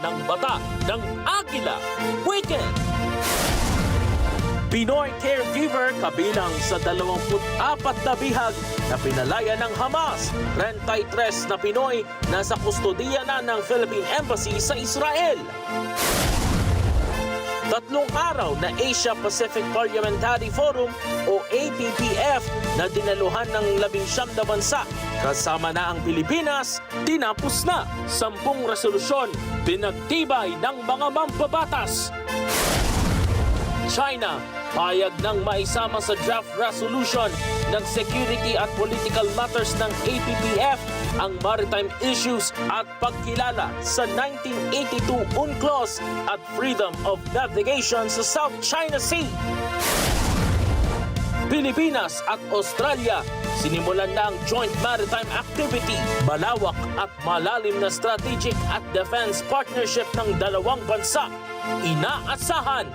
ng bata ng Agila Weekend. Pinoy caregiver kabilang sa 24 na bihag na pinalaya ng Hamas. 33 na Pinoy nasa kustodiya na ng Philippine Embassy sa Israel. Tatlong araw na Asia Pacific Parliamentary Forum o APPF na dinaluhan ng labing siyam na bansa. Kasama na ang Pilipinas, tinapos na sampung resolusyon pinagtibay ng mga mambabatas. China payag ng maisama sa draft resolution ng Security at Political Matters ng APPF ang maritime issues at pagkilala sa 1982 UNCLOS at freedom of navigation sa South China Sea. Pilipinas at Australia sinimulan na ang Joint Maritime Activity, malawak at malalim na strategic at defense partnership ng dalawang bansa. Inaasahan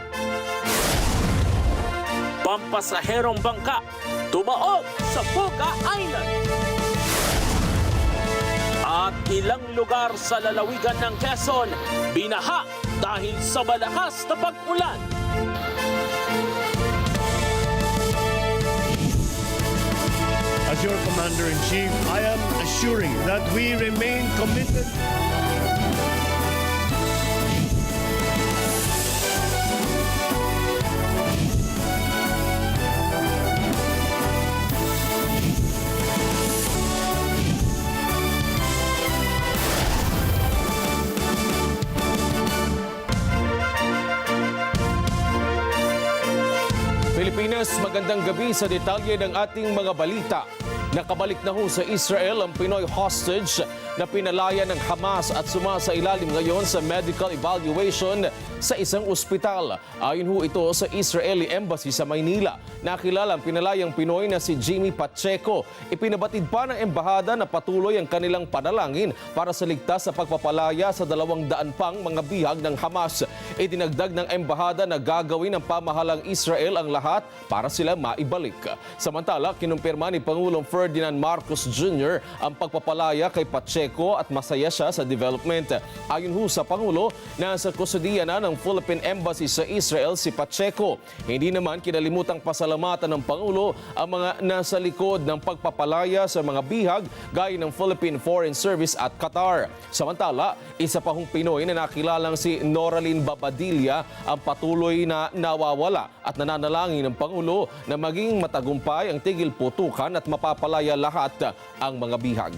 pampasaherong bangka tumaob sa Boga Island. At ilang lugar sa lalawigan ng Quezon binaha dahil sa malakas na pag-ulan. As your Commander-in-Chief, I am assuring that we remain committed Pilipinas, magandang gabi sa detalye ng ating mga balita. Nakabalik na ho sa Israel ang Pinoy hostage na pinalaya ng Hamas at sumasailalim ngayon sa medical evaluation sa isang ospital. Ayon ho ito sa Israeli Embassy sa Maynila. Nakilala ang pinalayang Pinoy na si Jimmy Pacheco. Ipinabatid pa ng embahada na patuloy ang kanilang panalangin para sa ligtas sa pagpapalaya sa dalawang daan pang mga bihag ng Hamas. Idinagdag ng embahada na gagawin ng pamahalang Israel ang lahat para sila maibalik. Samantala, kinumpirma ni Pangulong Ferdinand Marcos Jr. ang pagpapalaya kay Pacheco at masaya siya sa development. Ayon ho sa Pangulo, nasa kusudiya na ng Philippine Embassy sa Israel si Pacheco. Hindi naman kinalimutang pasalamatan ng Pangulo ang mga nasa likod ng pagpapalaya sa mga bihag gaya ng Philippine Foreign Service at Qatar. Samantala, isa pa hong Pinoy na nakilalang si Noraline Babadilla ang patuloy na nawawala at nananalangin ng Pangulo na maging matagumpay ang tigil putukan at mapapalaya lahat ang mga bihag.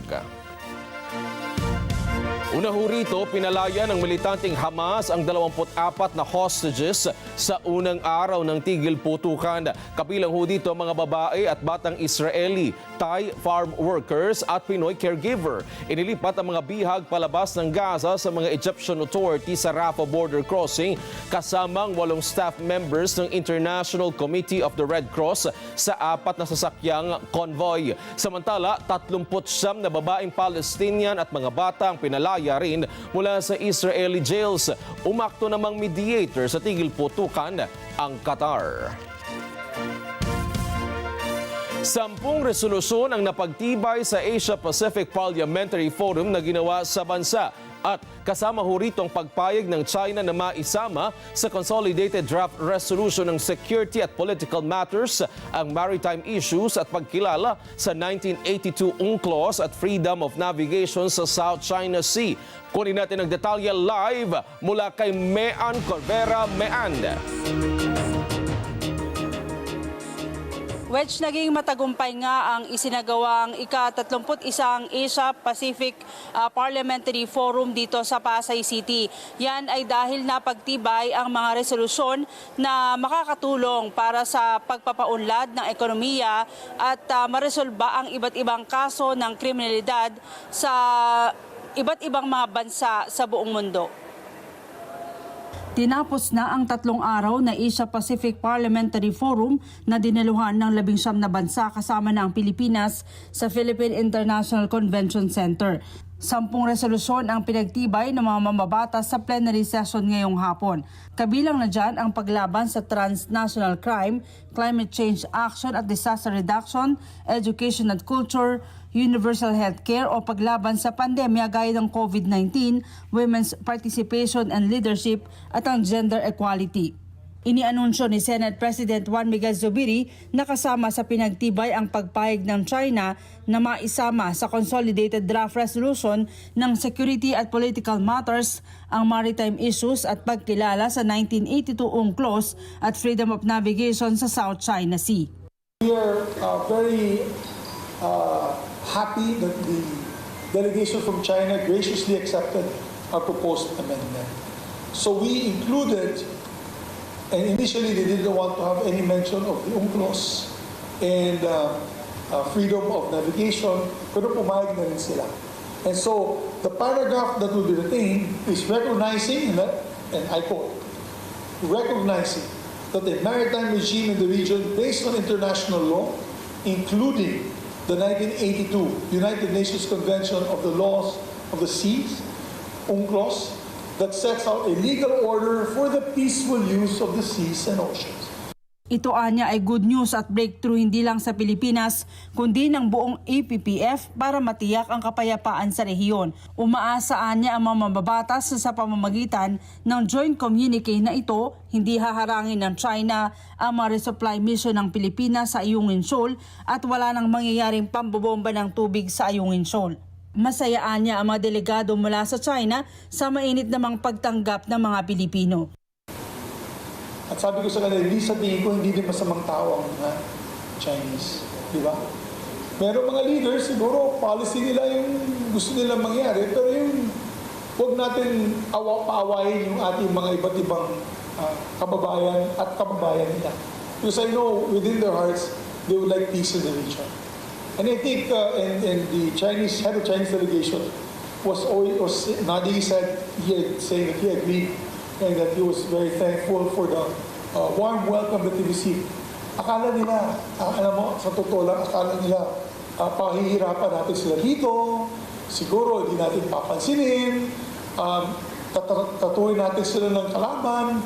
Una rito, pinalaya ng militanteng Hamas ang 24 na hostages sa unang araw ng tigil putukan. Kabilang ho dito mga babae at batang Israeli, Thai farm workers at Pinoy caregiver. Inilipat ang mga bihag palabas ng Gaza sa mga Egyptian authorities sa Rafah border crossing kasamang walong staff members ng International Committee of the Red Cross sa apat na sasakyang convoy. Samantala, 39 na babaeng Palestinian at mga bata ang pinalaya rin mula sa Israeli jails. Umakto namang mediator sa tigil putukan ang Qatar. Sampung resolusyon ang napagtibay sa Asia-Pacific Parliamentary Forum na ginawa sa bansa at kasama ho rito ang pagpayag ng China na maisama sa Consolidated Draft Resolution ng Security at Political Matters ang maritime issues at pagkilala sa 1982 UNCLOS at Freedom of Navigation sa South China Sea. Kunin natin ang detalye live mula kay Mean Corvera Mean. Wedge, naging matagumpay nga ang isinagawang ika-31 Asia-Pacific ah, Parliamentary Forum dito sa Pasay City. Yan ay dahil napagtibay ang mga resolusyon na makakatulong para sa pagpapaunlad ng ekonomiya at ah, maresolba ang iba't ibang kaso ng kriminalidad sa iba't ibang mga bansa sa buong mundo. Tinapos na ang tatlong araw na Asia-Pacific Parliamentary Forum na dinaluhan ng labing siyam na bansa kasama na ang Pilipinas sa Philippine International Convention Center. Sampung resolusyon ang pinagtibay ng mga mambabatas sa plenary session ngayong hapon. Kabilang na dyan ang paglaban sa transnational crime, climate change action at disaster reduction, education at culture, universal health care o paglaban sa pandemya gaya ng COVID-19, women's participation and leadership at ang gender equality. Inianunsyo ni Senate President Juan Miguel Zubiri na kasama sa pinagtibay ang pagpayag ng China na maisama sa Consolidated Draft Resolution ng Security at Political Matters ang maritime issues at pagkilala sa 1982 UNCLOS at freedom of navigation sa South China Sea. We are uh, very uh, happy that the delegation from China graciously accepted our proposed amendment. So we included, and initially they didn't want to have any mention of the UNCLOS and uh, uh, freedom of navigation, pero pumayag na rin sila. And so the paragraph that will be retained is recognizing, and, that, and I quote, recognizing that the maritime regime in the region based on international law, including the 1982 United Nations Convention of the Laws of the Seas, UNCLOS, that sets out a legal order for the peaceful use of the seas and oceans. Ito anya ay good news at breakthrough hindi lang sa Pilipinas kundi ng buong APPF para matiyak ang kapayapaan sa rehiyon. Umaasa anya ang mga mababatas sa pamamagitan ng joint communique na ito hindi haharangin ng China ang mga resupply mission ng Pilipinas sa Ayungin Shoal at wala nang mangyayaring pambobomba ng tubig sa Ayungin Shoal. Masayaan niya ang mga delegado mula sa China sa mainit namang pagtanggap ng mga Pilipino. At sabi ko sa kanila, hindi sa tingin ko, hindi din masamang tao ang mga Chinese. Di ba? Pero mga leaders, siguro policy nila yung gusto nilang mangyari, pero yung huwag natin awa paawayin yung ating mga iba't ibang ah, kababayan at kababayan nila. Because I know within their hearts, they would like peace in the region. And I think, uh, and, and the Chinese, head of Chinese delegation was always, was, Nadi said, he had, saying that he agreed and that he was very thankful for the uh, warm welcome that he received. Akala nila, ah, alam mo, sa totoo lang, akala nila, uh, pahihirapan natin sila dito, siguro hindi natin papansinin, um, tat- tatuloy natin sila ng kalaban.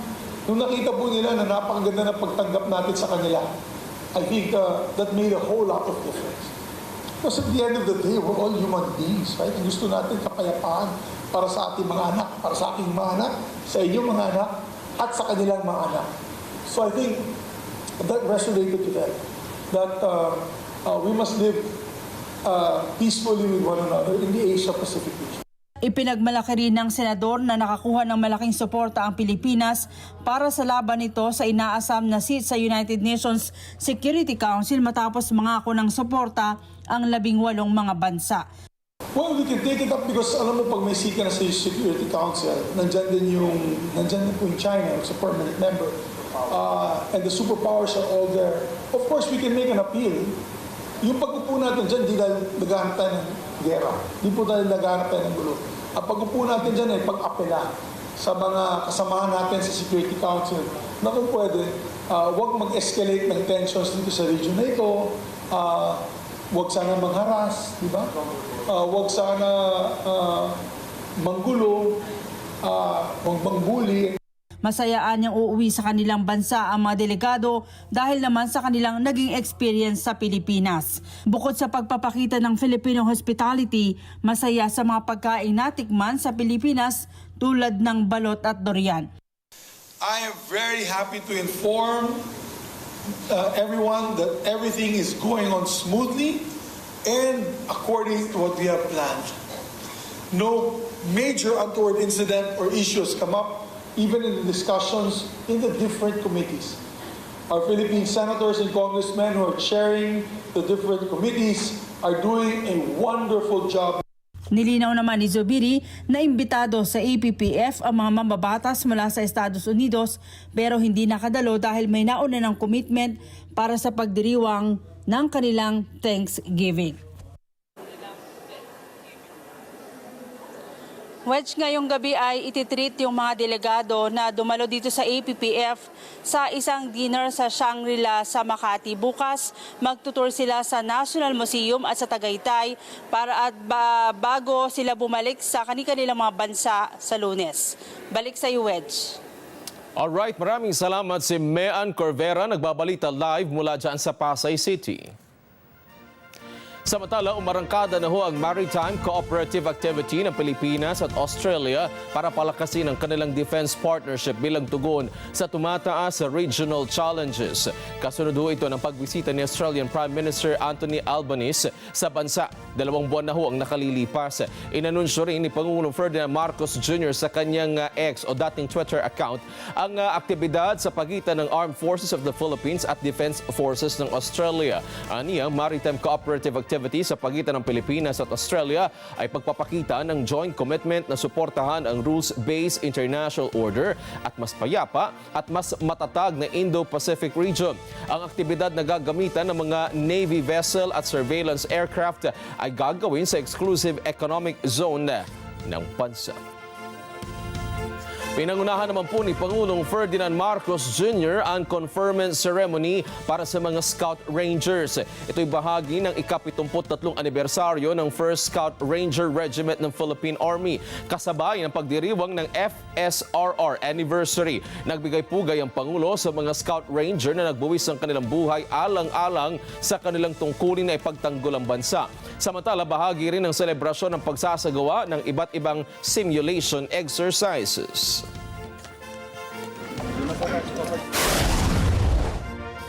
Nung nakita po nila na napakaganda ng pagtanggap natin sa kanila, I think uh, that made a whole lot of difference. Because at the end of the day, we're all human beings, right? Gusto natin kapayapaan para sa ating mga anak, para sa aking mga anak, sa inyong mga anak, at sa kanilang mga anak. So I think that resonated to them, that uh, uh, we must live uh, peacefully with one another in the Asia-Pacific region. Ipinagmalaki rin ng senador na nakakuha ng malaking suporta ang Pilipinas para sa laban nito sa inaasam na seat sa United Nations Security Council matapos mangako ng suporta ang labing walong mga bansa. Well, we can take it up because alam mo pag may seat ka na sa Security Council, nandyan din yung, nandyan din po yung China as a permanent member. Uh, and the superpowers are all there. Of course, we can make an appeal. Yung pag-upo natin dyan, di tayo naghahanap tayo ng gera. Di po tayo naghahanap tayo ng gulo. Ang pag-upo natin dyan ay pag-apela sa mga kasamahan natin sa Security Council na kung pwede, uh, huwag mag-escalate ng tensions dito sa region na ito. Uh, huwag sana mangharas, di ba? Uh, huwag sana uh, manggulo, uh, huwag mangbuli. Masayaan niyang uuwi sa kanilang bansa ang mga delegado dahil naman sa kanilang naging experience sa Pilipinas. Bukod sa pagpapakita ng Filipino hospitality, masaya sa mga pagkain natikman sa Pilipinas tulad ng balot at durian. I am very happy to inform uh, everyone that everything is going on smoothly and according to what we have planned. No major untoward incident or issues come up, even in the discussions in the different committees. Our Philippine senators and congressmen who are chairing the different committees are doing a wonderful job Nilinaw naman ni Zubiri na imbitado sa APPF ang mga mambabatas mula sa Estados Unidos pero hindi nakadalo dahil may nauna ng commitment para sa pagdiriwang ng kanilang Thanksgiving. Wedge ngayong gabi ay ititreat yung mga delegado na dumalo dito sa APPF sa isang dinner sa Shangri-La sa Makati. Bukas, magtutur sila sa National Museum at sa Tagaytay para at ba- bago sila bumalik sa kanilang mga bansa sa lunes. Balik sa iyo, Wedge. Alright, maraming salamat si Mean Corvera, nagbabalita live mula dyan sa Pasay City. Samantala, umarangkada na ho ang Maritime Cooperative Activity ng Pilipinas at Australia para palakasin ang kanilang defense partnership bilang tugon sa tumataas sa regional challenges. Kasunod ho ito ng pagbisita ni Australian Prime Minister Anthony Albanese sa bansa. Dalawang buwan na ho ang nakalilipas. Inanunsyo rin ni Pangulong Ferdinand Marcos Jr. sa kanyang uh, ex o dating Twitter account ang uh, aktibidad sa pagitan ng Armed Forces of the Philippines at Defense Forces ng Australia. Aniya, Maritime Cooperative Activity sa pagitan ng Pilipinas at Australia ay pagpapakita ng joint commitment na suportahan ang rules-based international order at mas payapa at mas matatag na Indo-Pacific region. Ang aktibidad na gagamitan ng mga Navy vessel at surveillance aircraft ay gagawin sa exclusive economic zone ng bansa. Pinangunahan naman po ni Pangulong Ferdinand Marcos Jr. ang conferment ceremony para sa mga Scout Rangers. Ito'y bahagi ng ikapitumput-tatlong anibersaryo ng 1st Scout Ranger Regiment ng Philippine Army. Kasabay ng pagdiriwang ng FSRR anniversary. Nagbigay pugay ang Pangulo sa mga Scout Ranger na nagbuwis ng kanilang buhay alang-alang sa kanilang tungkulin na ipagtanggol ang bansa. Samantala, bahagi rin ng selebrasyon ng pagsasagawa ng iba't ibang simulation exercises.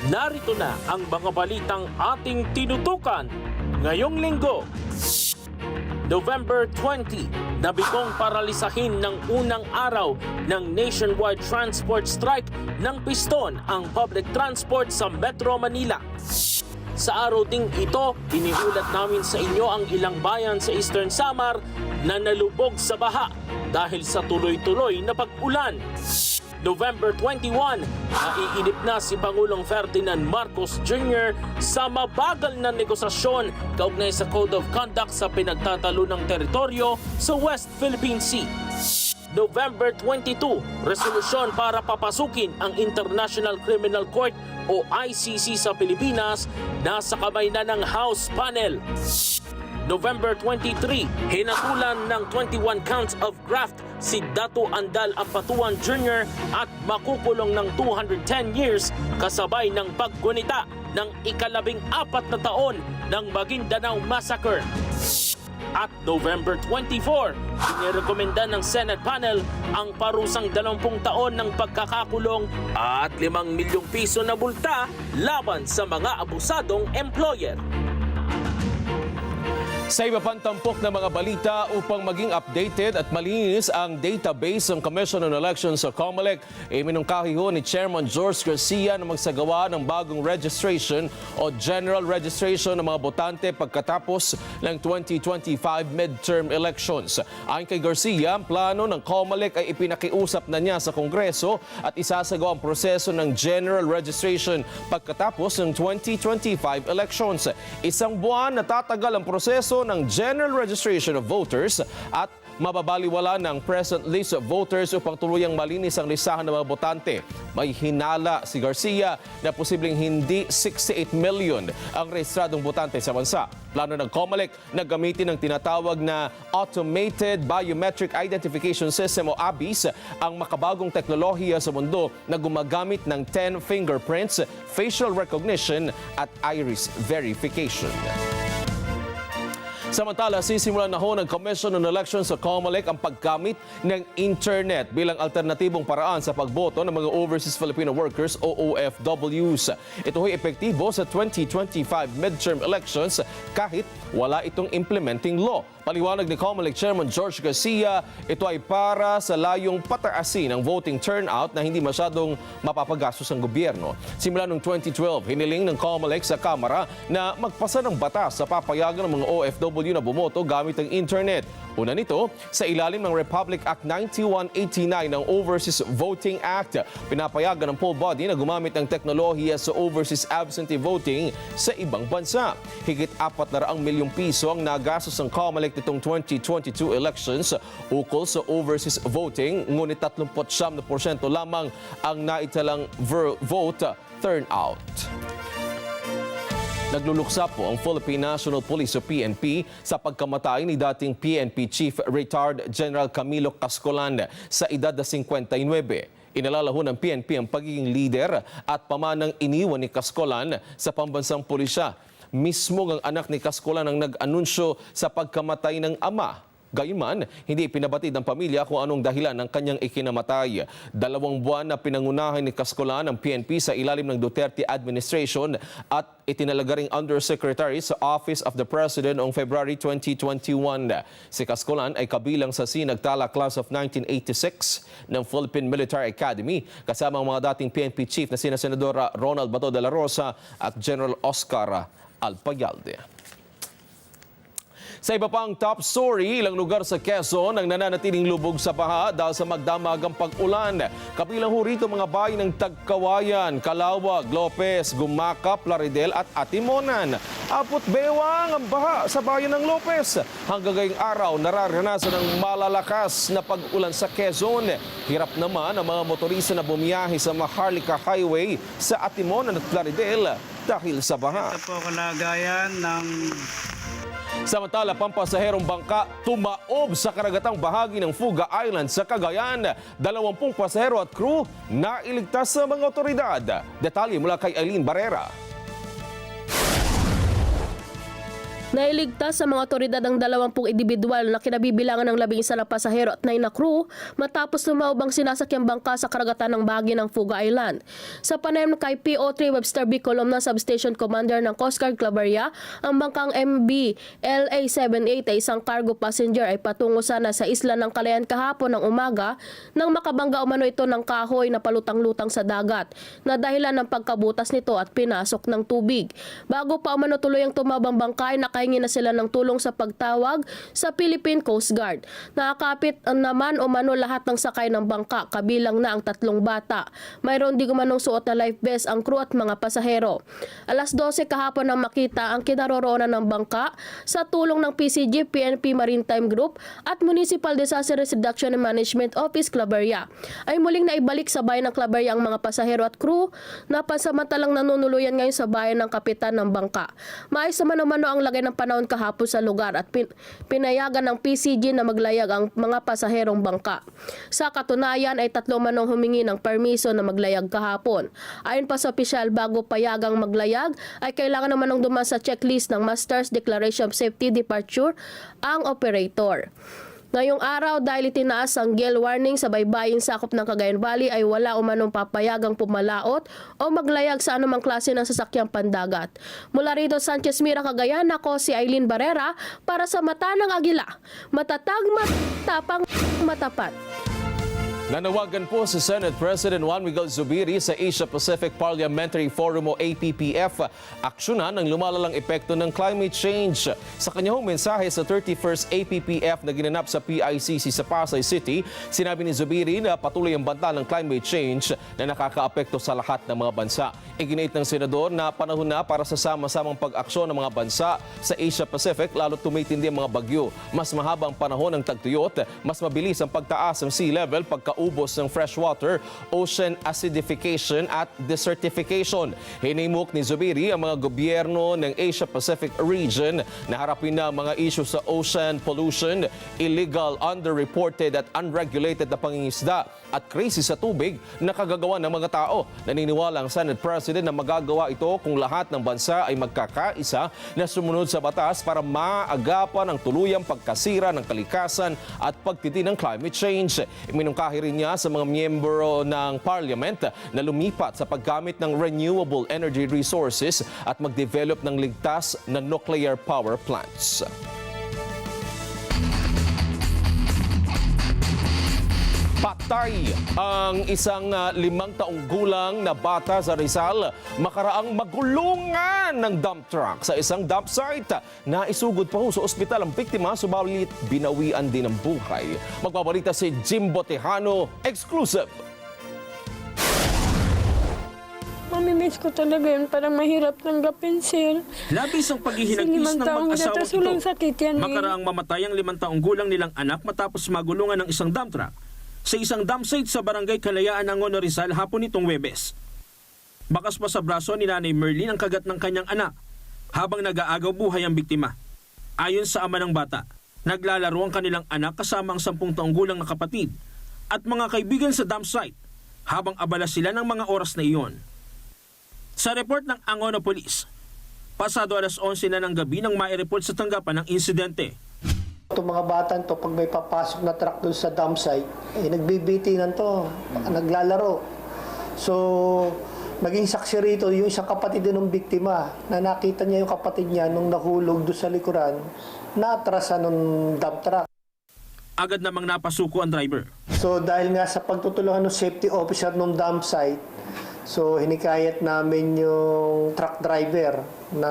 Narito na ang mga balitang ating tinutukan ngayong linggo. November 20, nabigong paralisahin ng unang araw ng nationwide transport strike ng piston ang public transport sa Metro Manila. Sa araw ding ito, iniulat namin sa inyo ang ilang bayan sa Eastern Samar na nalubog sa baha dahil sa tuloy-tuloy na pag-ulan. November 21, naiinip na si Pangulong Ferdinand Marcos Jr. sa mabagal na negosasyon kaugnay sa Code of Conduct sa pinagtatalo ng teritoryo sa West Philippine Sea. November 22, resolusyon para papasukin ang International Criminal Court o ICC sa Pilipinas nasa kamay na ng House Panel. November 23, hinatulan ng 21 counts of graft si Dato Andal Apatuan Jr. at makukulong ng 210 years kasabay ng paggunita ng ikalabing apat na taon ng Maguindanao Massacre. At November 24, inirekomenda ng Senate panel ang parusang 20 taon ng pagkakakulong at 5 milyong piso na multa laban sa mga abusadong employer. Sa iba pang tampok na mga balita upang maging updated at malinis ang database ng Commission on Elections sa COMELEC, iminungkahi ho ni Chairman George Garcia na magsagawa ng bagong registration o general registration ng mga botante pagkatapos ng 2025 midterm elections. Ayon kay Garcia, ang plano ng COMELEC ay ipinakiusap na niya sa Kongreso at isasagawa ang proseso ng general registration pagkatapos ng 2025 elections. Isang buwan natatagal ang proseso ng general registration of voters at mababaliwala ng present list of voters upang tuluyang malinis ang listahan ng mga botante. May hinala si Garcia na posibleng hindi 68 million ang rehistradong botante sa bansa. Plano ng COMELEC na gamitin ang tinatawag na Automated Biometric Identification System o ABIS ang makabagong teknolohiya sa mundo na gumagamit ng 10 fingerprints, facial recognition at iris verification. Samantala, sisimulan na ho ng Commission on Elections sa COMELEC ang paggamit ng internet bilang alternatibong paraan sa pagboto ng mga Overseas Filipino Workers o OFWs. Ito ay epektibo sa 2025 midterm elections kahit wala itong implementing law. Paliwanag ni COMELEC Chairman George Garcia, ito ay para sa layong pataasin ang voting turnout na hindi masyadong mapapagastos ang gobyerno. Simula noong 2012, hiniling ng COMELEC sa Kamara na magpasa ng batas sa papayagan ng mga OFW na bumoto gamit ang internet. Una nito, sa ilalim ng Republic Act 9189 ng Overseas Voting Act, pinapayagan ng poll body na gumamit ng teknolohiya sa overseas absentee voting sa ibang bansa. Higit 400 milyong piso ang nagastos ng COMELEC nitong 2022 elections ukol sa overseas voting, ngunit 39% lamang ang naitalang vote turnout. Nagluluksa po ang Philippine National Police o PNP sa pagkamatay ni dating PNP Chief Retired General Camilo Cascolan sa edad na 59. Inalalaho ng PNP ang pagiging leader at pamanang iniwan ni Cascolan sa pambansang pulisya. Mismo ang anak ni Cascolan ang nag-anunsyo sa pagkamatay ng ama Gayunman, hindi pinabatid ng pamilya kung anong dahilan ng kanyang ikinamatay. Dalawang buwan na pinangunahan ni Cascolan ang PNP sa ilalim ng Duterte administration at itinalaga ring Undersecretary sa Office of the President noong February 2021. Si Cascolan ay kabilang sa sinagtala class of 1986 ng Philippine Military Academy kasama ang mga dating PNP chief na sina Senadora Ronald Bato de la Rosa at General Oscar Alpayalde. Sa iba pang top story, ilang lugar sa Quezon ang nananatiling lubog sa baha dahil sa magdamagang pag-ulan. Kabilang ho rito mga bayan ng Tagkawayan, Calawag, Lopez, Gumakap, Plaridel at Atimonan. Apot bewang ang baha sa bayan ng Lopez. Hanggang ngayong araw, nararanasan ng malalakas na pag-ulan sa Quezon. Hirap naman ang mga motorista na bumiyahe sa Maharlika Highway sa Atimonan at Plaridel dahil sa baha. Ito po kalagayan ng Samantala, pampasaherong bangka tumaob sa karagatang bahagi ng Fuga Island sa Cagayan. Dalawampung pasahero at crew nailigtas sa mga otoridad. Detalye mula kay Eileen Barrera. Nailigtas sa mga otoridad ang dalawampung individual na kinabibilangan ng labing isa na pasahero at nine na crew matapos lumaubang sinasakyang bangka sa karagatan ng bahagi ng Fuga Island. Sa panayam kay PO3 Webster B. Columna Substation Commander ng Coast Guard Claveria, ang bangkang MB LA-78 ay isang cargo passenger ay patungo sana sa isla ng Kalayan kahapon ng umaga nang makabangga umano ito ng kahoy na palutang-lutang sa dagat na dahilan ng pagkabutas nito at pinasok ng tubig. Bago pa umano tuloy ang tumabang bangka ay nakahingi na sila ng tulong sa pagtawag sa Philippine Coast Guard. Nakakapit naman umano lahat ng sakay ng bangka kabilang na ang tatlong bata. Mayroon di umanong suot na life vest ang crew at mga pasahero. Alas 12 kahapon nang makita ang kinaroroonan ng bangka sa tulong ng PCG, PNP Maritime Group at Municipal Disaster Reduction and Management Office Claveria ay muling naibalik sa bayan ng Claveria ang mga pasahero at crew na pansamantalang nanunuluyan ngayon sa bayan ng kapitan ng bangka. Maayos naman umano ang lagay ng panahon kahapon sa lugar at pin- pinayagan ng PCG na maglayag ang mga pasaherong bangka. Sa katunayan ay tatlo manong humingi ng permiso na maglayag kahapon. Ayon pa sa opisyal, bago payagang maglayag ay kailangan naman ng duman sa checklist ng Master's Declaration of Safety Departure ang operator. Ngayong araw dahil itinaas ang gale warning sa baybayin sakop ng Cagayan Valley ay wala umanong papayagang pumalaot o maglayag sa anumang klase ng sasakyang pandagat. Mula rito Sanchez Mira, Cagayan, ako si Eileen Barrera para sa Mata ng Agila. Matatag, matapang, matapat. Nanawagan po si Senate President Juan Miguel Zubiri sa Asia Pacific Parliamentary Forum o APPF aksyonan ang lumalalang epekto ng climate change. Sa kanyang mensahe sa 31st APPF na ginanap sa PICC sa Pasay City, sinabi ni Zubiri na patuloy ang banta ng climate change na nakakaapekto sa lahat ng mga bansa. Iginit ng senador na panahon na para sa sama-samang pag-aksyon ng mga bansa sa Asia Pacific lalo tumitindi ang mga bagyo. Mas mahabang panahon ng tagtuyot, mas mabilis ang pagtaas ng sea level pagkaubos ng freshwater, ocean acidification at desertification. Hinimok ni Zubiri ang mga gobyerno ng Asia Pacific region na harapin na mga issue sa ocean pollution, illegal, underreported at unregulated na pangingisda at krisis sa tubig na kagagawa ng mga tao. Naniniwala ang Senate President na magagawa ito kung lahat ng bansa ay magkakaisa na sumunod sa batas para maagapan ang tuluyang pagkasira ng kalikasan at pagtiti ng climate change. Iminungkahi rin niya sa mga miyembro ng Parliament na lumipat sa paggamit ng renewable energy resources at mag-develop ng ligtas na nuclear power plants. Patay ang isang ah, limang taong gulang na bata sa Rizal makaraang magulungan ng dump truck sa isang dump site. Naisugod pa ho sa ospital ang biktima, subalit binawian din ang buhay. Magbabalita si Jimbo Tejano, exclusive. Mamimiss ko talaga yun. Parang mahirap tanggapin, sir. Labis ang paghihinagis Limang ng walang ito. sakit yan eh. Makaraang mamatay ang limang taong gulang nilang anak matapos magulungan ng isang dump truck sa isang dump site sa barangay Kalayaan ng Rizal hapon nitong Webes. Bakas pa sa braso ni Nanay Merlin ang kagat ng kanyang anak habang nag-aagaw buhay ang biktima. Ayon sa ama ng bata, naglalaro ang kanilang anak kasama ang sampung taong gulang na kapatid at mga kaibigan sa dump site habang abala sila ng mga oras na iyon. Sa report ng Angono Police, pasado alas 11 na ng gabi nang mai-report sa tanggapan ng insidente. Itong mga bata to, pag may papasok na truck doon sa dump site, eh, nagbibitingan to, naglalaro. So, naging saksi rito yung isang kapatid din ng biktima na nakita niya yung kapatid niya nung nahulog doon sa likuran, naatrasan ng dump truck. Agad namang napasuko ang driver. So, dahil nga sa pagtutulungan ng safety officer ng dump site, so hinikayat namin yung truck driver na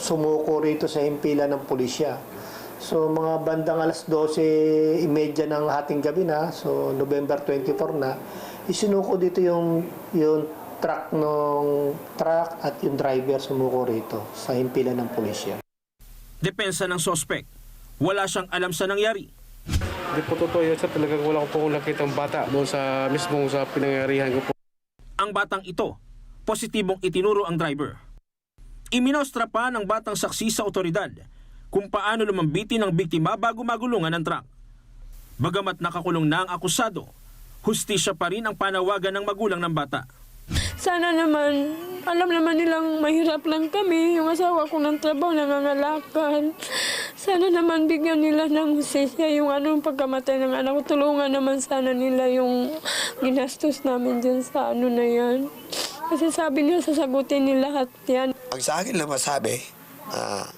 sumuko rito sa himpilan ng pulisya. So mga bandang alas 12.30 ng hating gabi na, so November 24 na, isinuko dito yung, yung truck ng truck at yung driver sumuko rito sa himpilan ng pulisya. Depensa ng sospek. Wala siyang alam sa nangyari. Hindi po totoo yun, sir. Talagang wala ko po nakitang bata doon sa mismong sa pinangyarihan ko po. Ang batang ito, positibong itinuro ang driver. Iminostra pa ng batang saksi sa otoridad kung paano lumambiti ng biktima bago magulungan ng truck. Bagamat nakakulong na ang akusado, hustisya pa rin ang panawagan ng magulang ng bata. Sana naman, alam naman nilang mahirap lang kami. Yung asawa ko ng trabaho, nangangalakal. Sana naman bigyan nila ng husisya yung anong pagkamatay ng anak ko. Tulungan naman sana nila yung ginastos namin dyan sa ano na yan. Kasi sabi nila, sasagutin nila lahat yan. Ang sa akin lang masabi, ah,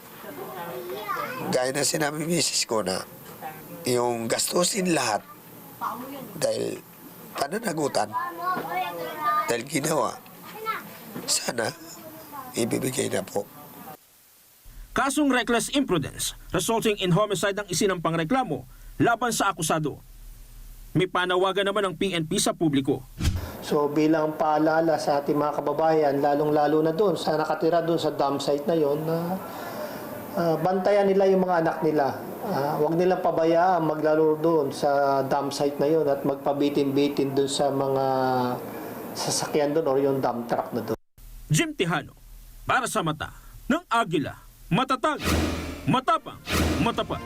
gaya na sinabi ni misis ko na yung gastusin lahat dahil pananagutan, dahil ginawa, sana ibibigay na po. Kasong reckless imprudence resulting in homicide ang isinampang reklamo laban sa akusado. May panawagan naman ng PNP sa publiko. So bilang paalala sa ating mga kababayan, lalong-lalo na doon, sa nakatira doon sa dump site na yon, na ah, bantayan nila yung mga anak nila. Ah, huwag nilang pabayaan maglaro doon sa dump site na yon at magpabitin-bitin doon sa mga sasakyan doon or yung dump truck na doon. Jim Tejano, para sa mata ng Agila, matatag, matapang, matapat.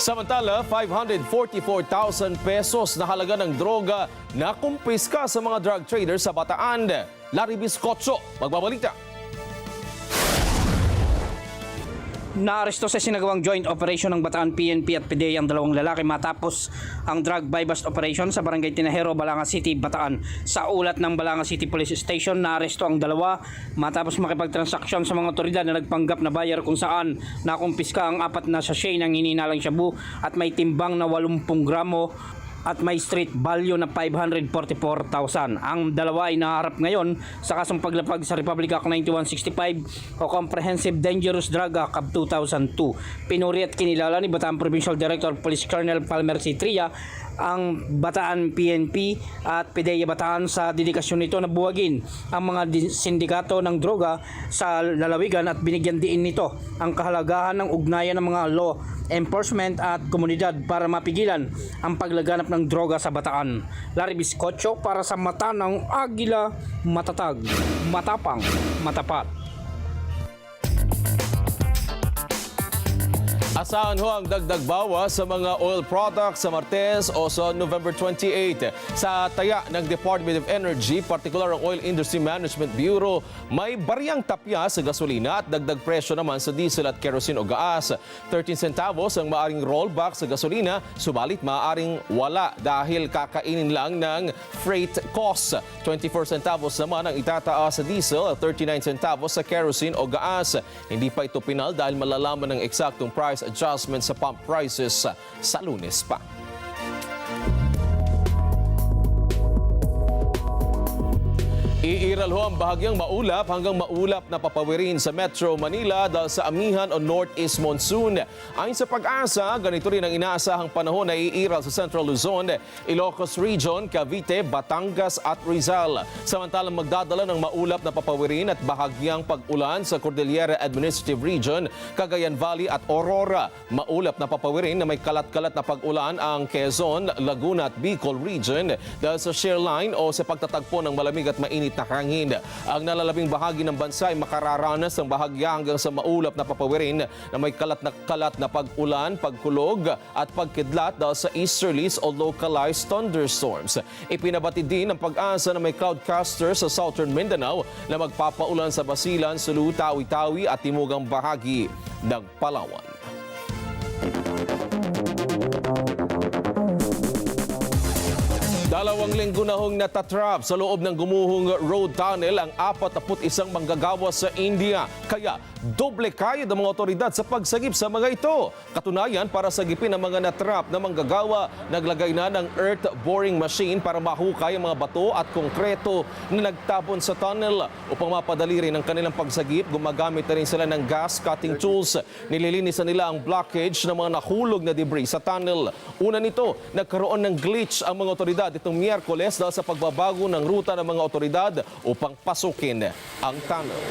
Samantala, 544,000 pesos na halaga ng droga na kumpiska sa mga drug traders sa Bataan. Larry Biscotso, magbabalita. Naaresto sa sinagawang joint operation ng Bataan PNP at PDEA ang dalawang lalaki matapos ang drug buy-bust operation sa Barangay Tinahero, Balanga City, Bataan. Sa ulat ng Balanga City Police Station, naaresto ang dalawa matapos makipagtransaksyon sa mga otoridad na nagpanggap na buyer kung saan nakumpiska ang apat na sachet ng hininalang shabu at may timbang na 80 gramo at may street value na 544,000. Ang dalawa ay naharap ngayon sa kasong paglapag sa Republic Act 9165 o Comprehensive Dangerous Drug Act of 2002. Pinuri at kinilala ni Bataan Provincial Director Police Colonel Palmer Citria ang Bataan PNP at PDEA Bataan sa dedikasyon nito na buwagin ang mga di- sindikato ng droga sa lalawigan at binigyan diin nito ang kahalagahan ng ugnayan ng mga law enforcement at komunidad para mapigilan ang paglaganap ng droga sa Bataan. Larry Biscotcho para sa mata ng Agila, matatag, matapang, matapat. Asahan ho ang dagdag bawas sa mga oil products sa Martes o sa November 28. Sa taya ng Department of Energy, particular ang Oil Industry Management Bureau, may bariyang tapya sa gasolina at dagdag presyo naman sa diesel at kerosene o gas. 13 centavos ang maaring rollback sa gasolina, subalit maaring wala dahil kakainin lang ng freight cost. 24 centavos naman ang itataas sa diesel at 39 centavos sa kerosene o gas. Hindi pa ito pinal dahil malalaman ng eksaktong price adjustment sa pump prices sa lunes pa. Umiiral ho ang bahagyang maulap hanggang maulap na papawirin sa Metro Manila dahil sa amihan o northeast monsoon. Ayon sa pag-asa, ganito rin ang inaasahang panahon na iiral sa Central Luzon, Ilocos Region, Cavite, Batangas at Rizal. Samantalang magdadala ng maulap na papawirin at bahagyang pag-ulan sa Cordillera Administrative Region, Cagayan Valley at Aurora. Maulap na papawirin na may kalat-kalat na pag-ulan ang Quezon, Laguna at Bicol Region dahil sa shear line o sa pagtatagpo ng malamig at mainit na hangin. Ang nalalabing bahagi ng bansa ay makararanas ng bahagya hanggang sa maulap na papawirin na may kalat na kalat na pag-ulan, pagkulog at pagkidlat dahil sa easterlies o localized thunderstorms. Ipinabati din ang pag-asa na may cloudcaster sa southern Mindanao na magpapaulan sa Basilan, Sulu, Tawi-Tawi at timugang bahagi ng Palawan. Dalawang linggo na hong natatrap sa loob ng gumuhong road tunnel ang 41 manggagawa sa India. Kaya doble kayod ang mga otoridad sa pagsagip sa mga ito. Katunayan, para sagipin ang mga natrap na manggagawa, naglagay na ng earth boring machine para mahukay ang mga bato at konkreto na nagtapon sa tunnel. Upang mapadali rin ang kanilang pagsagip, gumagamit na rin sila ng gas cutting tools. Nililinisan nila ang blockage ng mga nahulog na debris sa tunnel. Una nito, nagkaroon ng glitch ang mga otoridad itong Miyerkules dahil sa pagbabago ng ruta ng mga otoridad upang pasukin ang tunnel.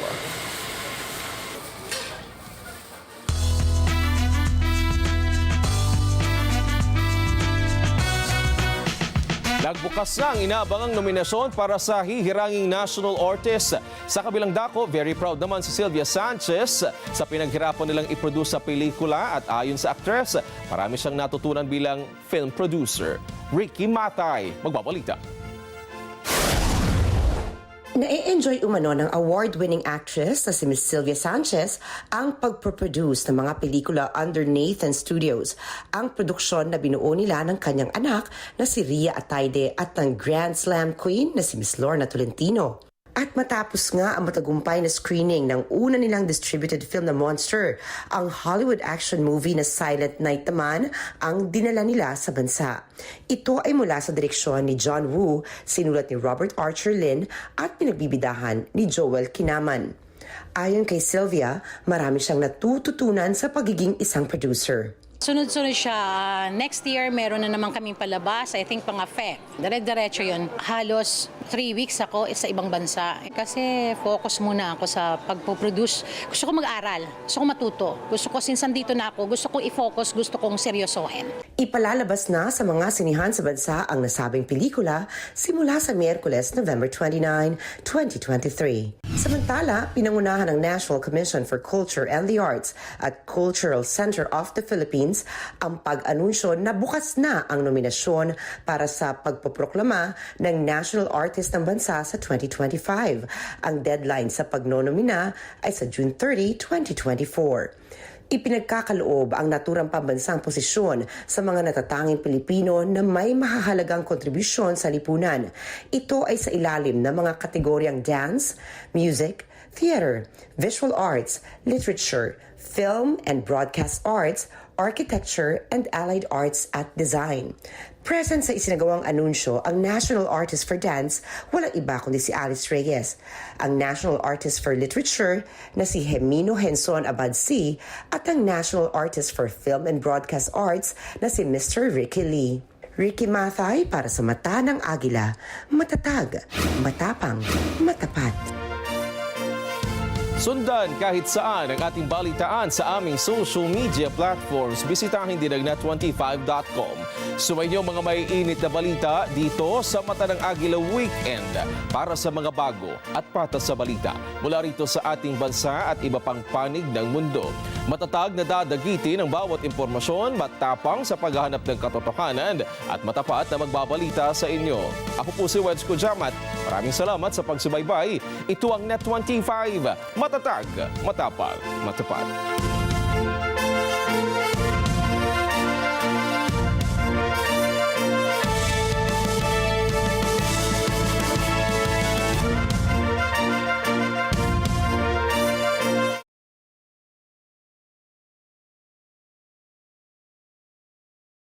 Nagbukas na ang inaabangang nominasyon para sa hihiranging national artist. Sa kabilang dako, very proud naman si Sylvia Sanchez sa pinaghirapan nilang iproduce sa pelikula at ayon sa actress, marami siyang natutunan bilang film producer. Ricky Matay, magbabalita. Na-enjoy umano ng award-winning actress na si Miss Sylvia Sanchez ang pagproproduce ng mga pelikula under Nathan Studios, ang produksyon na binuo nila ng kanyang anak na si Ria Ataide at ng Grand Slam Queen na si Miss Lorna Tolentino. At matapos nga ang matagumpay na screening ng una nilang distributed film na Monster, ang Hollywood action movie na Silent Night naman ang dinala nila sa bansa. Ito ay mula sa direksyon ni John Woo, sinulat ni Robert Archer Lin at pinagbibidahan ni Joel Kinaman. Ayon kay Sylvia, marami siyang natututunan sa pagiging isang producer. Sunod-sunod siya. Next year, meron na naman kaming palabas. I think pang Feb. Dire-diretso yun. Halos three weeks ako sa ibang bansa. Kasi focus muna ako sa pagpo-produce. Gusto ko mag-aral. Gusto ko matuto. Gusto ko, since andito na ako, gusto ko i-focus. Gusto kong seryosohin. Ipalalabas na sa mga sinihan sa bansa ang nasabing pelikula simula sa Miyerkules, November 29, 2023. Samantala, pinangunahan ng National Commission for Culture and the Arts at Cultural Center of the Philippines ang pag-anunsyo na bukas na ang nominasyon para sa pagpoproklama ng National Artist ng Bansa sa 2025. Ang deadline sa pagnonomina ay sa June 30, 2024. Ipinagkakaloob ang naturang pambansang posisyon sa mga natatanging Pilipino na may mahahalagang kontribusyon sa lipunan. Ito ay sa ilalim ng mga kategoryang dance, music, theater, visual arts, literature, film and broadcast arts, architecture, and allied arts at design. Present sa isinagawang anunsyo ang National Artist for Dance, walang iba kundi si Alice Reyes, ang National Artist for Literature na si Hemino Henson Abadsi at ang National Artist for Film and Broadcast Arts na si Mr. Ricky Lee. Ricky Mathay para sa Mata ng Agila, matatag, matapang, matapat. Sundan kahit saan ang ating balitaan sa aming social media platforms. Bisitahin din ang net25.com. Sumainyo mga may init na balita dito sa Mata ng Agila Weekend para sa mga bago at patas sa balita mula rito sa ating bansa at iba pang panig ng mundo. Matatag na dadagitin ang bawat impormasyon, matapang sa paghahanap ng katotohanan at matapat na magbabalita sa inyo. Ako po si Wedge Kujamat. Maraming salamat sa pagsubaybay. Ito ang Net25. Matatag, matapang, matapat.